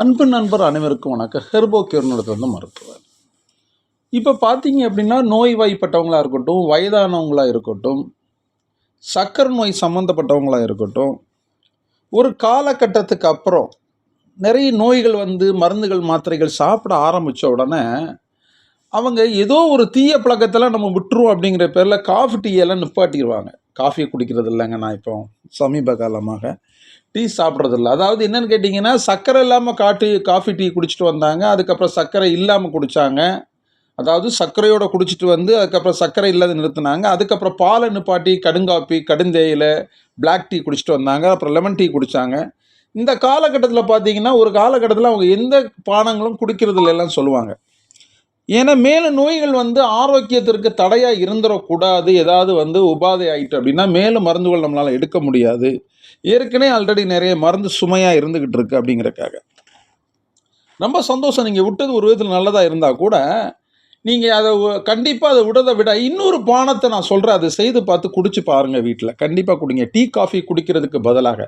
அன்பு நண்பர் அனைவருக்கும் வணக்கம். ஹெர்போ கேர்னோடது வந்து மருத்துவர். இப்போ பார்த்தீங்க அப்படின்னா நோய்வாய்ப்பட்டவங்களாக இருக்கட்டும் வயதானவங்களாக இருக்கட்டும் சக்கரை நோய் சம்மந்தப்பட்டவங்களாக இருக்கட்டும் ஒரு காலகட்டத்துக்கு அப்புறம் நிறைய நோய்கள் வந்து மருந்துகள் மாத்திரைகள் சாப்பிட ஆரம்பித்த உடனே அவங்க ஏதோ ஒரு தீய பழக்கத்தெல்லாம் நம்ம விட்டுருவோம் அப்படிங்கிற பேரில் காஃபி டீயெல்லாம் நிப்பாட்டிடுவாங்க. காஃபி குடிக்கிறது இல்லைங்க நான் இப்போ சமீப காலமாக. டீ சாப்பிட்றது இல்லை அதாவது என்னென்னு கேட்டிங்கன்னா சர்க்கரை இல்லாமல் காட்டு காஃபி டீ குடிச்சிட்டு வந்தாங்க அதுக்கப்புறம் சர்க்கரை இல்லாமல் குடித்தாங்க அதாவது சர்க்கரையோட குடிச்சிட்டு வந்து அதுக்கப்புறம் சர்க்கரை இல்லாத நிறுத்தினாங்க. அதுக்கப்புறம் பாலை நிப்பாட்டி கடுங்காப்பி கடுந்தேயிலை பிளாக் டீ குடிச்சிட்டு வந்தாங்க. அப்புறம் லெமன் டீ குடித்தாங்க இந்த காலகட்டத்தில் பார்த்தீங்கன்னா ஒரு காலகட்டத்தில் அவங்க எந்த பானங்களும் குடிக்கிறது இல்லைலாம் சொல்லுவாங்க. ஏன்னா மேலும் நோய்கள் வந்து ஆரோக்கியத்திற்கு தடையாக இருந்துடக்கூடாது ஏதாவது வந்து உபாதை ஆகிட்டு அப்படின்னா மேலும் மருந்துகள் நம்மளால் எடுக்க முடியாது. ஏற்கனவே ஆல்ரெடி நிறைய மருந்து சுமையாக இருந்துக்கிட்டு இருக்கு அப்படிங்கிறக்காக. ரொம்ப சந்தோஷம். நீங்கள் விட்டது ஒரு விதத்தில் நல்லதாக இருந்தால் கூட நீங்கள் அதை கண்டிப்பாக அதை விடதை விட இன்னொரு பானத்தை நான் சொல்கிறேன் அதை செய்து பார்த்து குடிச்சு பாருங்கள் வீட்டில் கண்டிப்பாக குடிங்க. டீ காஃபி குடிக்கிறதுக்கு பதிலாக.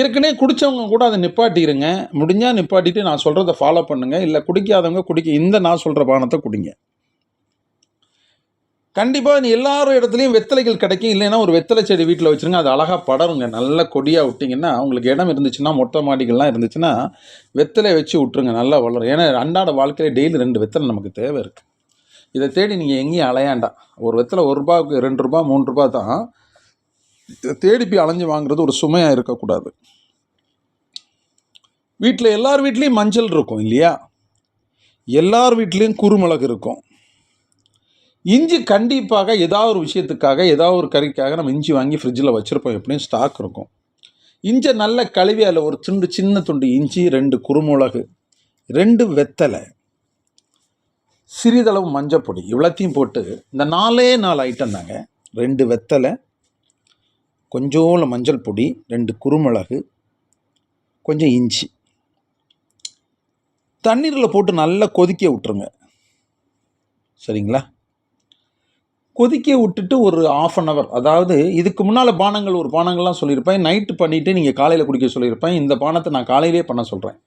ஏற்கனவே குடித்தவங்க கூட அதை நிப்பாட்டிடுங்க முடிஞ்சால் நிப்பாட்டிட்டு நான் சொல்கிறத ஃபாலோ பண்ணுங்கள் இல்லை குடிக்காதவங்க குடிக்க இந்த நான் சொல்கிற பானத்தை குடிங்க. கண்டிப்பாக நீ எல்லாரும் இடத்துலையும் வெத்தலைகள் கிடைக்கும். இல்லைன்னா ஒரு வெத்தலை செடி வீட்டில் வச்சுருங்க. அது அழகாக படருங்க. நல்ல கொடியாக விட்டிங்கன்னா உங்களுக்கு இடம் இருந்துச்சுன்னா மொட்டை மாடிகள்லாம் இருந்துச்சுன்னா வெத்தலை வச்சு விட்ருங்க நல்லா வளரும். ஏன்னா அன்றாட வாழ்க்கையில் டெய்லி ரெண்டு வெத்தலை நமக்கு தேவை இருக்குது இதை தேடி நீங்கள் எங்கேயும் அலையாண்டாம் ஒரு வெத்தலை ஒரு ரூபாவுக்கு ரெண்டு ரூபா மூணு ரூபா தான் இதை தேடி போய் அலைஞ்சு வாங்குறது ஒரு சுமையாக இருக்கக்கூடாது. வீட்டில் எல்லார் வீட்லேயும் மஞ்சள் இருக்கும் இல்லையா? எல்லார் வீட்லேயும் குறுமிளகு இருக்கும். இஞ்சி கண்டிப்பாக ஏதாவது ஒரு விஷயத்துக்காக ஏதாவது ஒரு கறிக்காக நம்ம இஞ்சி வாங்கி ஃப்ரிட்ஜில் வச்சுருப்போம். எப்படியும் ஸ்டாக் இருக்கும். இஞ்சை நல்ல கழுவி அதில் ஒரு துண்டு சின்ன துண்டு இஞ்சி ரெண்டு குறுமிளகு ரெண்டு வெத்தலை சிறிதளவு மஞ்சப்பொடி இவ்வளோத்தையும் போட்டு இந்த நாலே நாலு ஐட்டம் தாங்க. ரெண்டு வெத்தலை கொஞ்சோண்டு மஞ்சள் பொடி ரெண்டு குறுமிளகு கொஞ்சம் இஞ்சி. தண்ணீரில் போட்டு நல்லா கொதிக்க விட்டுருங்க. சரிங்களா? கொதிக்க விட்டுட்டு ஒரு ஆஃப் அன் ஹவர் அதாவது இதுக்கு முன்னால் பானங்கள் ஒரு பானங்கள்லாம் சொல்லியிருப்பேன். நைட்டு பண்ணிவிட்டு நீங்கள் காலையில் குடிக்க சொல்லியிருப்பேன். இந்த பானத்தை நான் காலையிலே பண்ண சொல்கிறேன்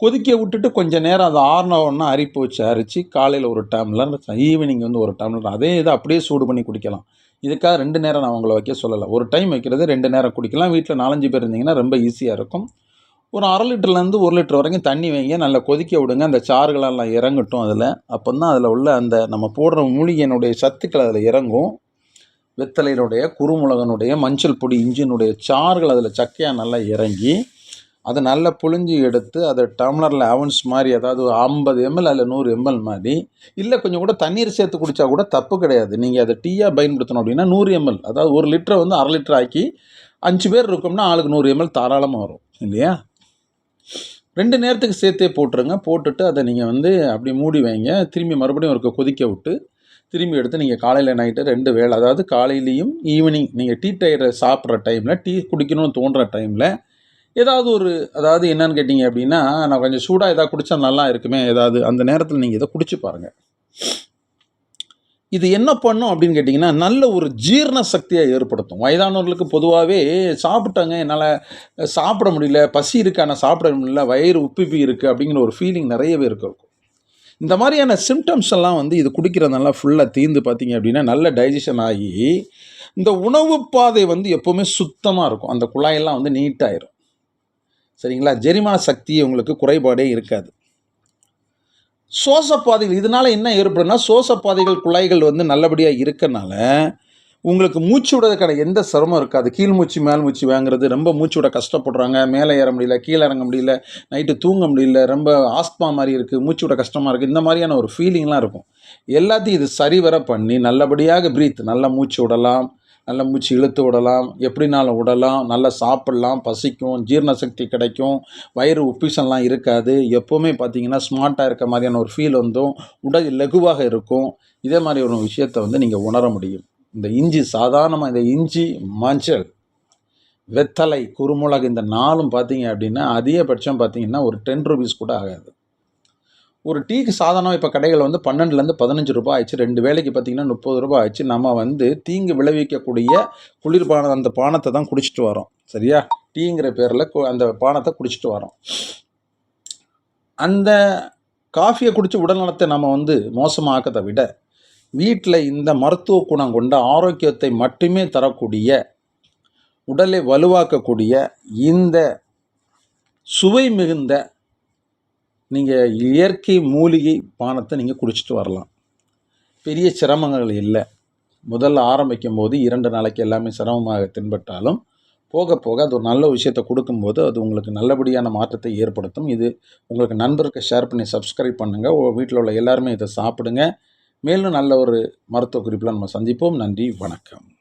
கொதிக்க விட்டுட்டு கொஞ்சம் நேரம் அதை ஆறின உடனே அரிப்பு வச்சு அரித்து காலையில் ஒரு டம்ளர் ஈவினிங் வந்து ஒரு டம்ளர் அதே இதை அப்படியே சூடு பண்ணி குடிக்கலாம். இதுக்காக ரெண்டு நேரம் நான் உங்களை வைக்க சொல்லலை. ஒரு டைம் வைக்கிறது ரெண்டு நேரம் குடிக்கலாம். வீட்டில் நாலஞ்சு பேர் இருந்தீங்கன்னா ரொம்ப ஈஸியாக இருக்கும். ஒரு அரை லிட்டர்லேருந்து ஒரு லிட்டர் வரைக்கும் தண்ணி வைங்க. நல்லா கொதிக்க விடுங்க. அந்த சாறுகளெல்லாம் இறங்கட்டும் அதில். அப்போ தான் அதில் உள்ள அந்த நம்ம போடுற மூலிகையினுடைய சத்துக்கள் அதில் இறங்கும். வெத்தலையினுடைய குறுமுளகனுடைய மஞ்சள் பொடி இஞ்சினுடைய சாறுகள் அதில் சக்கையாக நல்லா இறங்கி அதை நல்லா புழிஞ்சு எடுத்து அதை டம்ளரில் அவன்ஸ் மாதிரி அதாவது ஒரு ஐம்பது எம்எல் அதில் நூறு எம்எல் மாதிரி இல்லை கொஞ்சம் கூட தண்ணீர் சேர்த்து குடித்தா கூட தப்பு கிடையாது. நீங்கள் அதை டீயாக பயன்படுத்தணும் அப்படின்னா நூறு எம்எல் அதாவது ஒரு லிட்டரை வந்து அரை லிட்டர் ஆக்கி அஞ்சு பேர் இருக்கோம்னா ஆளுக்கு நூறு எம்எல் தாராளமாக வரும் இல்லையா? ரெண்டு நேரத்துக்கு சேர்த்தே போட்டுருங்க. போட்டுட்டு அதை நீங்கள் வந்து அப்படி மூடி வைங்க. திரும்பி மறுபடியும் ஒரு கொதிக்க விட்டு திரும்பி எடுத்து நீங்கள் காலையில் நைட்டு ரெண்டு வேளை அதாவது காலையிலையும் ஈவினிங் நீங்கள் டீ டயரை சாப்பிட்ற டைமில் டீ குடிக்கணும்னு தோன்ற டைமில் ஏதாவது ஒரு அதாவது என்னன்னு கேட்டிங்க அப்படின்னா நான் கொஞ்சம் சூடாக எதாவது குடித்தா நல்லா இருக்குமே ஏதாவது அந்த நேரத்தில் நீங்கள் இதை குடிச்சு பாருங்கள் இது என்ன பண்ணும் அப்படின்னு கேட்டிங்கன்னா நல்ல ஒரு ஜீரண சக்தியை ஏற்படுத்தும். வயதானவர்களுக்கு பொதுவாகவே சாப்பிட்டாங்க என்னால் சாப்பிட முடியல பசி இருக்கு ஆனால் சாப்பிட முடியல வயிறு உப்பிப்பி இருக்குது அப்படிங்கிற ஒரு ஃபீலிங் நிறையவே இருக்கும் இந்த மாதிரியான சிம்டம்ஸ் எல்லாம் வந்து இது குடிக்கிறதுனால ஃபுல்லாக தீர்ந்து பார்த்தீங்க அப்படின்னா நல்ல டைஜஷன் ஆகி இந்த உணவு பாதை வந்து எப்போவுமே சுத்தமாக இருக்கும். அந்த குழாயெல்லாம் வந்து நீட்டாயிரும் சரிங்களா? ஜெரிமான சக்தி உங்களுக்கு குறைபாடே இருக்காது. சோசப்பாதைகள் இதனால் என்ன ஏற்படும்னா சோசப்பாதைகள் குழாய்கள் வந்து நல்லபடியாக இருக்கனால உங்களுக்கு மூச்சு விடுறதுக்கான எந்த சிரமம் இருக்காது. கீழ் மூச்சு மேல் மூச்சு வாங்குறது ரொம்ப மூச்சு விட கஷ்டப்படுறாங்க. மேலே ஏற முடியல கீழே இறங்க முடியல நைட்டு தூங்க முடியல ரொம்ப ஆஸ்மா மாதிரி இருக்குது மூச்சு விட கஷ்டமாக இருக்குது இந்த மாதிரியான ஒரு ஃபீலிங்லாம் இருக்கும். எல்லாத்தையும் இது சரிவர பண்ணி நல்லபடியாக ப்ரீத் நல்லா மூச்சு விடலாம். நல்ல மூச்சு இழுத்து விடலாம். எப்படினாலும் விடலாம். நல்லா சாப்பிட்லாம் பசிக்கும் ஜீரண சக்தி கிடைக்கும். வயிறு உப்பிசம்லாம் இருக்காது. எப்போவுமே பார்த்தீங்கன்னா ஸ்மார்ட்டாக இருக்க மாதிரியான ஒரு ஃபீல் வந்தும் உடல் லகுவாக இருக்கும். இதே மாதிரி ஒரு விஷயத்தை வந்து நீங்கள் உணர முடியும். இந்த இஞ்சி சாதாரணமாக இந்த இஞ்சி மஞ்சள் வெத்தலை குறுமிளகு இந்த நாளும் பார்த்தீங்க அப்படின்னா அதிகபட்சம் பார்த்தீங்கன்னா ஒரு டென் ருபீஸ் கூட ஆகாது. ஒரு டீக்கு சாதாரணம் இப்போ கடைகள் வந்து பன்னெண்டுலேருந்து பதினஞ்சு ரூபாய் ஆச்சு ரெண்டு வேலைக்கு பார்த்தீங்கன்னா முப்பது ரூபாய் ஆச்சு நம்ம வந்து தீங்கு விளைவிக்கக்கூடிய குளிர்பானம் அந்த பானத்தை தான் குடிச்சிட்டு வரோம். சரியா? டீங்கிற பேரில் அந்த பானத்தை குடிச்சிட்டு வரோம். அந்த காஃபியை குடித்து உடல்நலத்தை நம்ம வந்து மோசமாக்கதை விட வீட்டில் இந்த மருத்துவ குணம் கொண்ட ஆரோக்கியத்தை மட்டுமே தரக்கூடிய உடலை வலுவாக்கக்கூடிய இந்த சுவை மிகுந்த நீங்கள் இயற்கை மூலிகை பானத்தை நீங்கள் குடிச்சிட்டு வரலாம். பெரிய சிரமங்கள் இல்லை. முதல்ல ஆரம்பிக்கும் போது இரண்டு நாளைக்கு எல்லாமே சிரமமாக தென்பட்டாலும் போக போக அது ஒரு நல்ல விஷயத்தை கொடுக்கும்போது அது உங்களுக்கு நல்லபடியான மாற்றத்தை ஏற்படுத்தும். இது உங்களுக்கு நண்பருக்கு ஷேர் பண்ணி சப்ஸ்கிரைப் பண்ணுங்கள் வீட்டில் உள்ள எல்லாருமே இதை சாப்பிடுங்க. மேலும் நல்ல ஒரு மருத்துவ குறிப்பில் நம்ம சந்திப்போம். நன்றி. வணக்கம்.